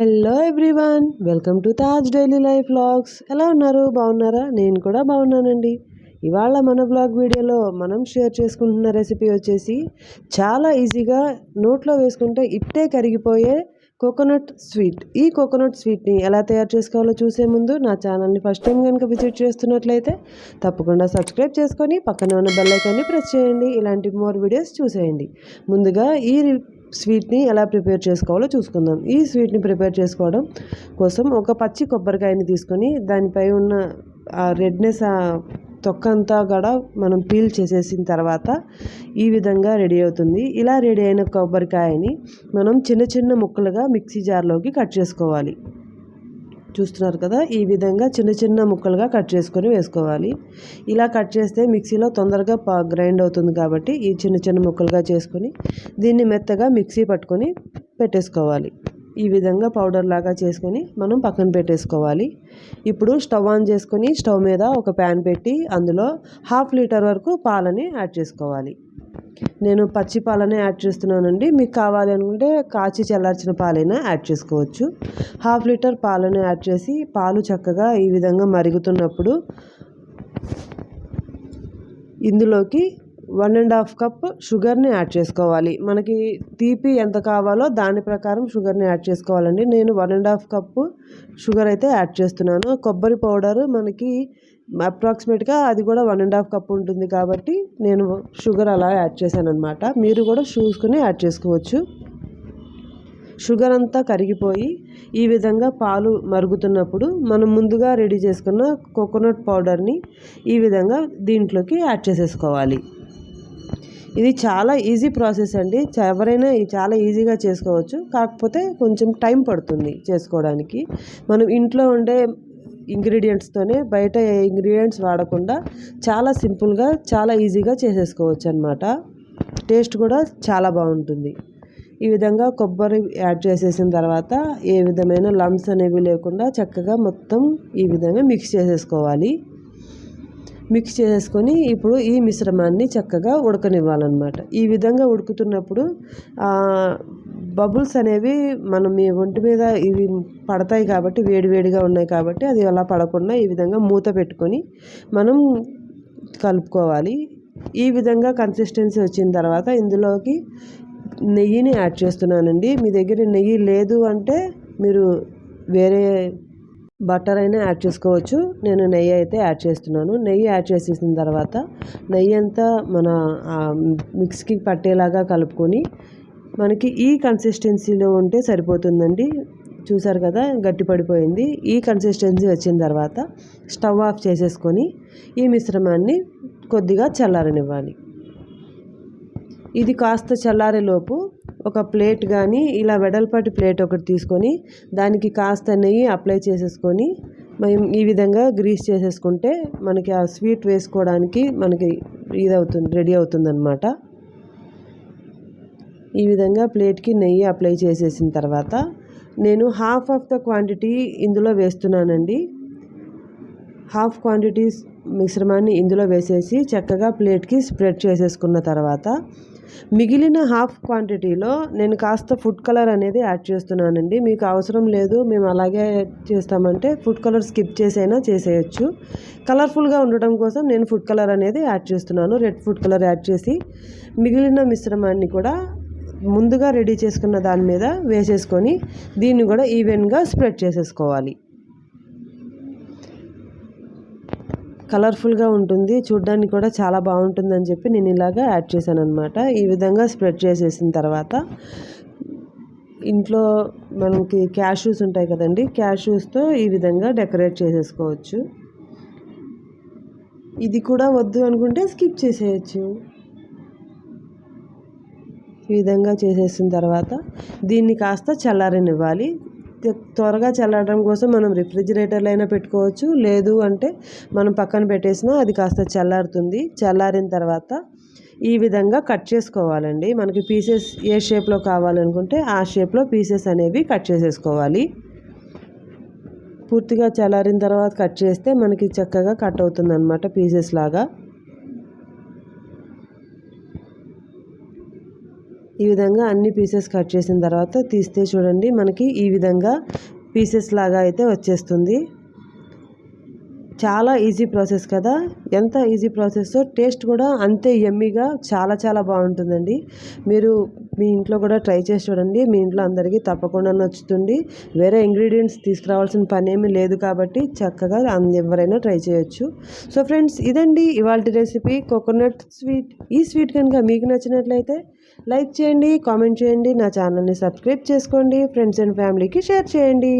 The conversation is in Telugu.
Hello everyone welcome to Taj daily life vlogs ఎలా ఉన్నారు? బాగున్నారా? నేను కూడా బాగున్నానండి. ఇవాళ మన బ్లాగ్ వీడియోలో మనం షేర్ చేసుకుంటున్న రెసిపీ వచ్చేసి చాలా ఈజీగా నోట్లో వేసుకుంటే ఇట్టే కరిగిపోయే కోకోనట్ స్వీట్ ఈ కోకోనట్ స్వీట్ని ఎలా తయారు చేసుకోవాలో చూసే ముందు నా ఛానల్ని ఫస్ట్ టైం కనుక విజిట్ చేస్తున్నట్లయితే తప్పకుండా సబ్స్క్రైబ్ చేసుకొని పక్కన ఉన్న బెల్లైకాన్ని ప్రెస్ చేయండి. ఇలాంటి మోర్ వీడియోస్ చూసేయండి. ముందుగా ఈ స్వీట్ని ఎలా ప్రిపేర్ చేసుకోవాలో చూసుకుందాం. ఈ స్వీట్ని ప్రిపేర్ చేసుకోవడం కోసం ఒక పచ్చి కొబ్బరికాయని తీసుకొని దానిపై ఉన్న ఆ రెడ్నెస్ తొక్కంతా కూడా మనం పీల్ చేసేసిన తర్వాత ఈ విధంగా రెడీ అవుతుంది. ఇలా రెడీ అయిన కొబ్బరికాయని మనం చిన్న చిన్న ముక్కలుగా మిక్సీ జార్లోకి కట్ చేసుకోవాలి. చూస్తున్నారు కదా ఈ విధంగా చిన్న చిన్న ముక్కలుగా కట్ చేసుకొని వేసుకోవాలి. ఇలా కట్ చేస్తే మిక్సీలో తొందరగా గ్రైండ్ అవుతుంది కాబట్టి ఈ చిన్న చిన్న ముక్కలుగా చేసుకొని దీన్ని మెత్తగా మిక్సీ పట్టుకొని పెట్టేసుకోవాలి. ఈ విధంగా పౌడర్ లాగా చేసుకొని మనం పక్కన పెట్టేసుకోవాలి. ఇప్పుడు స్టవ్ ఆన్ చేసుకొని స్టవ్ మీద ఒక ప్యాన్ పెట్టి అందులో హాఫ్ లీటర్ వరకు పాలని యాడ్ చేసుకోవాలి. నేను పచ్చి పాలనే యాడ్ చేస్తున్నానండి. మీకు కావాలి అనుకుంటే కాచి చల్లార్చిన పాలైనా యాడ్ చేసుకోవచ్చు. హాఫ్ లీటర్ పాలను యాడ్ చేసి పాలు చక్కగా ఈ విధంగా మరుగుతున్నప్పుడు ఇందులోకి వన్ అండ్ హాఫ్ కప్ షుగర్ని యాడ్ చేసుకోవాలి. మనకి తీపి ఎంత కావాలో దాని ప్రకారం షుగర్ని యాడ్ చేసుకోవాలండి. నేను one and half cup sugar అయితే యాడ్ చేస్తున్నాను. కొబ్బరి పౌడర్ మనకి అప్రాక్సిమేట్గా అది కూడా వన్ అండ్ హాఫ్ కప్ ఉంటుంది కాబట్టి నేను షుగర్ అలా యాడ్ చేశాను అనమాట మీరు కూడా చూసుకుని యాడ్ చేసుకోవచ్చు. షుగర్ అంతా కరిగిపోయి ఈ విధంగా పాలు మరుగుతున్నప్పుడు మనం ముందుగా రెడీ చేసుకున్న కోకోనట్ పౌడర్ని ఈ విధంగా దీంట్లోకి యాడ్ చేసేసుకోవాలి. ఇది చాలా ఈజీ ప్రాసెస్ అండి. ఎవరైనా చాలా ఈజీగా చేసుకోవచ్చు. కాకపోతే కొంచెం టైం పడుతుంది చేసుకోవడానికి. మనం ఇంట్లో ఉండే ఇంగ్రీడియంట్స్తోనే బయట ఇంగ్రీడియంట్స్ వాడకుండా చాలా సింపుల్గా చాలా ఈజీగా చేసేసుకోవచ్చు అనమాట టేస్ట్ కూడా చాలా బాగుంటుంది. ఈ విధంగా కొబ్బరి యాడ్ చేసేసిన తర్వాత ఏ విధమైన లంప్స్ అనేవి లేకుండా చక్కగా మొత్తం ఈ విధంగా మిక్స్ చేసేసుకోవాలి. మిక్స్ చేసేసుకొని ఇప్పుడు ఈ మిశ్రమాన్ని చక్కగా ఉడకనివ్వాలన్నమాట. ఈ విధంగా ఉడుకుతున్నప్పుడు బబుల్స్ అనేవి మనం మీ ఒంటి మీద ఇవి పడతాయి కాబట్టి వేడివేడిగా ఉన్నాయి కాబట్టి అది అలా పడకుండా ఈ విధంగా మూత పెట్టుకొని మనం కలుపుకోవాలి. ఈ విధంగా కన్సిస్టెన్సీ వచ్చిన తర్వాత ఇందులోకి నెయ్యిని యాడ్ చేస్తున్నానండి. మీ దగ్గర నెయ్యి లేదు అంటే మీరు వేరే బటర్ అయినా యాడ్ చేసుకోవచ్చు. నేను నెయ్యి అయితే యాడ్ చేస్తున్నాను. నెయ్యి యాడ్ చేసేసిన తర్వాత నెయ్యి అంతా మన మిక్స్కి పట్టేలాగా కలుపుకొని మనకి ఈ కన్సిస్టెన్సీలో ఉంటే సరిపోతుందండి. చూసారు కదా గట్టి పడిపోయింది. ఈ కన్సిస్టెన్సీ వచ్చిన తర్వాత స్టవ్ ఆఫ్ చేసేసుకొని ఈ మిశ్రమాన్ని కొద్దిగా చల్లారనివ్వాలి. ఇది కాస్త చల్లారేలోపు ఒక ప్లేట్ కానీ ఇలా వెడల్పాటి ప్లేట్ ఒకటి తీసుకొని దానికి కాస్త నెయ్యి అప్లై చేసేసుకొని మేము ఈ విధంగా గ్రీస్ చేసేసుకుంటే మనకి ఆ స్వీట్ వేసుకోవడానికి మనకి ఇది అవుతుంది రెడీ అవుతుందన్నమాట. ఈ విధంగా ప్లేట్కి నెయ్యి అప్లై చేసేసిన తర్వాత నేను హాఫ్ ఆఫ్ ద క్వాంటిటీ ఇందులో వేస్తున్నానండి. హాఫ్ క్వాంటిటీస్ మిశ్రమాన్ని ఇందులో వేసేసి చక్కగా ప్లేట్కి స్ప్రెడ్ చేసేసుకున్న తర్వాత మిగిలిన హాఫ్ క్వాంటిటీలో నేను కాస్త ఫుడ్ కలర్ అనేది యాడ్ చేస్తున్నానండి. మీకు అవసరం లేదు మేము అలాగే చేస్తామంటే ఫుడ్ కలర్ స్కిప్ చేసైనా చేసేయచ్చు. కలర్ఫుల్గా ఉండటం కోసం నేను ఫుడ్ కలర్ అనేది యాడ్ చేస్తున్నాను. రెడ్ ఫుడ్ కలర్ యాడ్ చేసి మిగిలిన మిశ్రమాన్ని కూడా ముందుగా రెడీ చేసుకున్న దాని మీద వేసేసుకొని దీన్ని కూడా ఈవెన్గా స్ప్రెడ్ చేసేసుకోవాలి. కలర్ఫుల్గా ఉంటుంది. చూడ్డానికి కూడా చాలా బాగుంటుందని చెప్పి నేను ఇలాగా యాడ్ చేశాను అనమాట ఈ విధంగా స్ప్రెడ్ చేసేసిన తర్వాత ఇంట్లో మనకి క్యాష్యూస్ ఉంటాయి కదండి క్యాష్యూస్తో ఈ విధంగా డెకరేట్ చేసేసుకోవచ్చు. ఇది కూడా వద్దు అనుకుంటే స్కిప్ చేసేయచ్చు. ఈ విధంగా చేసేసిన తర్వాత దీన్ని కాస్త చల్లారనివ్వాలి. త్వరగా చల్లడం కోసం మనం రిఫ్రిజిరేటర్లో అయినా పెట్టుకోవచ్చు. లేదు అంటే మనం పక్కన పెట్టేసినా అది కాస్త చల్లారుతుంది. చల్లారిన తర్వాత ఈ విధంగా కట్ చేసుకోవాలండి. మనకి పీసెస్ ఏ షేప్లో కావాలనుకుంటే ఆ షేప్లో పీసెస్ అనేవి కట్ చేసేసుకోవాలి. పూర్తిగా చల్లారిన తర్వాత కట్ చేస్తే మనకి చక్కగా కట్ అవుతుంది అనమాట పీసెస్ లాగా. ఈ విధంగా అన్ని పీసెస్ కట్ చేసిన తర్వాత తీస్తే చూడండి మనకి ఈ విధంగా పీసెస్ లాగా అయితే వచ్చేస్తుంది. చాలా ఈజీ ప్రాసెస్ కదా? ఎంత ఈజీ ప్రాసెస్ టేస్ట్ కూడా అంతే ఎమ్మిగా చాలా చాలా బాగుంటుందండి. మీరు మీ ఇంట్లో కూడా ట్రై చేసి చూడండి. మీ ఇంట్లో అందరికీ తప్పకుండా నచ్చుతుంది. వేరే ఇంగ్రీడియంట్స్ తీసుకురావాల్సిన పని ఏమీ లేదు కాబట్టి చక్కగా ఎవరైనా ట్రై చేయొచ్చు. సో ఫ్రెండ్స్ ఇదండి ఇవాళ రెసిపీ. Coconut sweet. ఈ స్వీట్ కనుక మీకు నచ్చినట్లయితే లైక్ చేయండి కామెంట్ చేయండి నా ఛానల్ని సబ్స్క్రైబ్ చేసుకోండి ఫ్రెండ్స్ అండ్ ఫ్యామిలీకి షేర్ చేయండి.